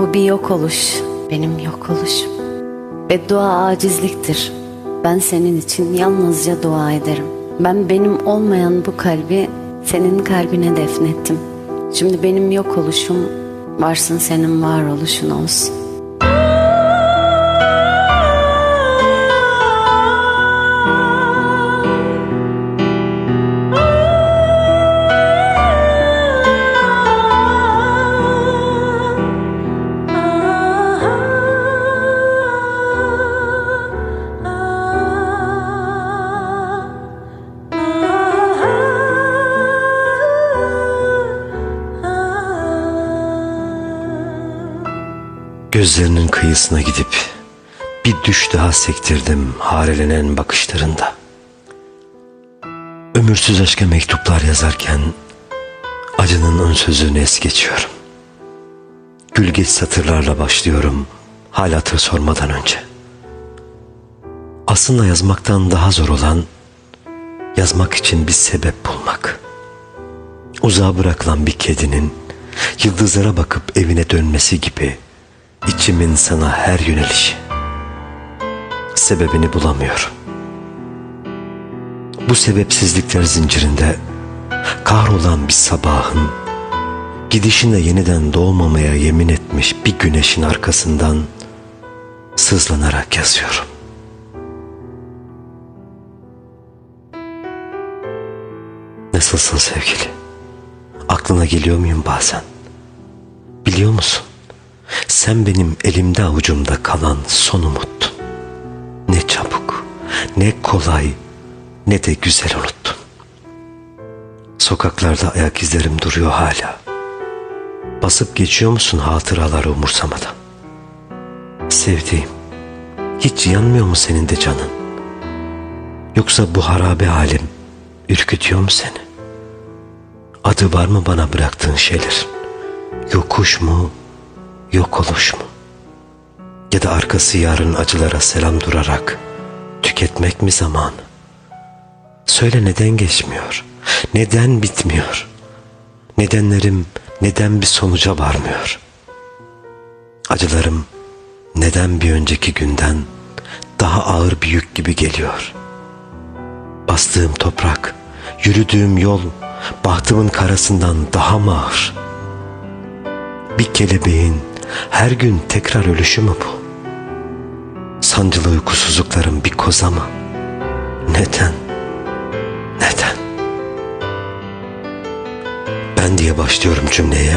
Bu bir yok oluş, benim yok oluşum. Beddua acizliktir. Ben senin için yalnızca dua ederim. Ben benim olmayan bu kalbi senin kalbine defnettim. Şimdi benim yok oluşum, varsın senin var oluşun olsun. Gözlerinin kıyısına gidip bir düş daha sektirdim harelenen bakışlarında. Ömürsüz aşka mektuplar yazarken acının ön sözünü es geçiyorum. Gül geç satırlarla başlıyorum hal hatır sormadan önce. Aslında yazmaktan daha zor olan yazmak için bir sebep bulmak. Uzağa bırakılan bir kedinin yıldızlara bakıp evine dönmesi gibi içimin sana her yönelişi. Sebebini bulamıyorum. Bu sebepsizlikler zincirinde kahrolan bir sabahın gidişinde yeniden doğmamaya yemin etmiş bir güneşin arkasından sızlanarak yazıyorum. Nasılsın sevgili? Aklına geliyor muyum bazen? Biliyor musun? Sen benim elimde avucumda kalan son umuttun. Ne çabuk, ne kolay, ne de güzel unuttun. Sokaklarda ayak izlerim duruyor hala. Basıp geçiyor musun hatıraları umursamadan? Sevdiğim, hiç yanmıyor mu senin de canın? Yoksa bu harabe halim ürkütüyor mu seni? Adı var mı bana bıraktığın şeyler? Yokuş mu, yok oluş mu? Ya da arkası yarın acılara selam durarak tüketmek mi zamanı? Söyle neden geçmiyor? Neden bitmiyor? Nedenlerim neden bir sonuca varmıyor? Acılarım neden bir önceki günden daha ağır bir yük gibi geliyor? Bastığım toprak, yürüdüğüm yol bahtımın karasından daha mı ağır? Bir kelebeğin her gün tekrar ölüşü mü bu? Sancılı uykusuzlukların bir koza mı? Neden? Neden? Ben diye başlıyorum cümleye,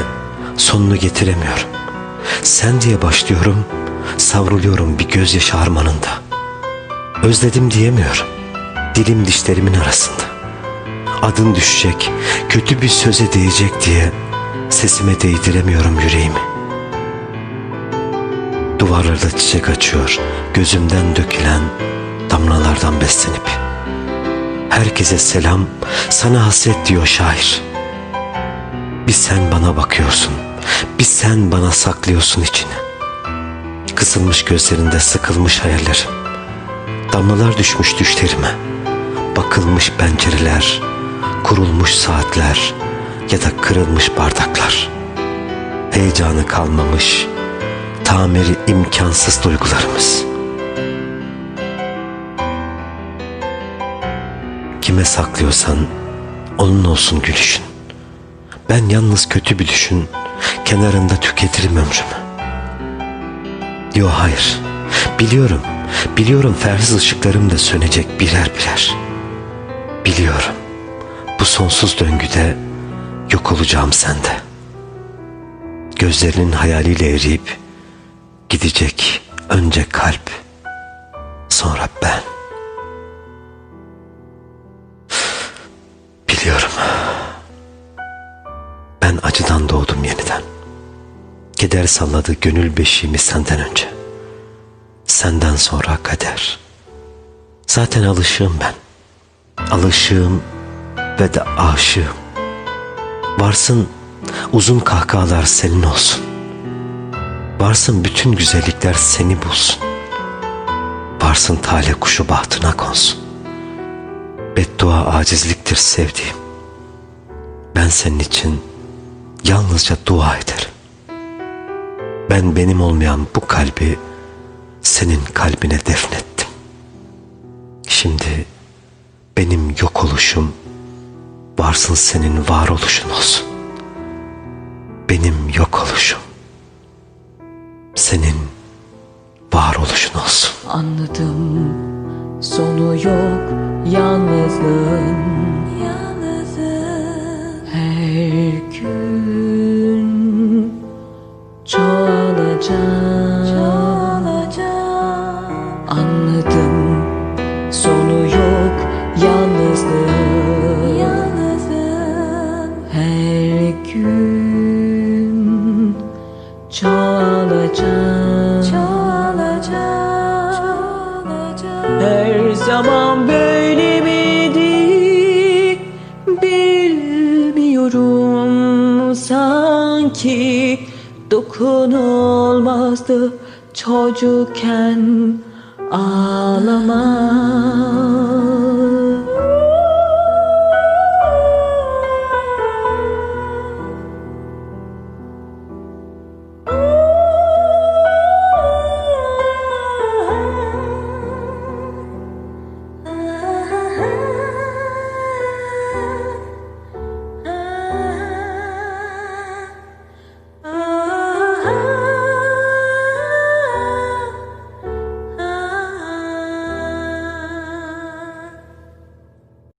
sonunu getiremiyorum. Sen diye başlıyorum, savruluyorum bir gözyaşı harmanında. Özledim diyemiyorum, dilim dişlerimin arasında. Adın düşecek, kötü bir söze değecek diye sesime değdiremiyorum yüreğimi. Duvarlarda çiçek açıyor, gözümden dökülen damlalardan beslenip. Herkese selam, sana hasret diyor şair. Bir sen bana bakıyorsun, bir sen bana saklıyorsun içini. Kısılmış gözlerinde sıkılmış hayallerim. Damlalar düşmüş düşlerime. Bakılmış pencereler, kurulmuş saatler ya da kırılmış bardaklar. Heyecanı kalmamış, tamiri imkansız duygularımız. Kime saklıyorsan onun olsun gülüşün. Ben yalnız kötü bir düşün, kenarında tüketirim ömrümü. Yo hayır, biliyorum, biliyorum fersiz ışıklarım da sönecek birer birer. Biliyorum, bu sonsuz döngüde yok olacağım sende. Gözlerinin hayaliyle eriyip gidecek önce kalp, sonra ben. Biliyorum. Ben acıdan doğdum yeniden. Keder salladı gönül beşiğimi senden önce. Senden sonra kader. Zaten alışığım ben. Alışığım ve de aşığım. Varsın uzun kahkahalar senin olsun. Varsın bütün güzellikler seni bulsun. Varsın tale kuşu bahtına konsun. Beddua acizliktir sevdiğim. Ben senin için yalnızca dua ederim. Ben benim olmayan bu kalbi senin kalbine defnettim. Şimdi benim yok oluşum varsın senin var oluşun olsun. Benim yok oluşum senin var oluşun olsun. Anladım. Sonu yok yalnızlığın. Her gün çoğalacak Anladım. Sonu yok yalnızlığın. Her gün çoğalacak Her zaman böyle miydi? Bilmiyorum. Sanki dokunulmazdı çocukken ağlamaz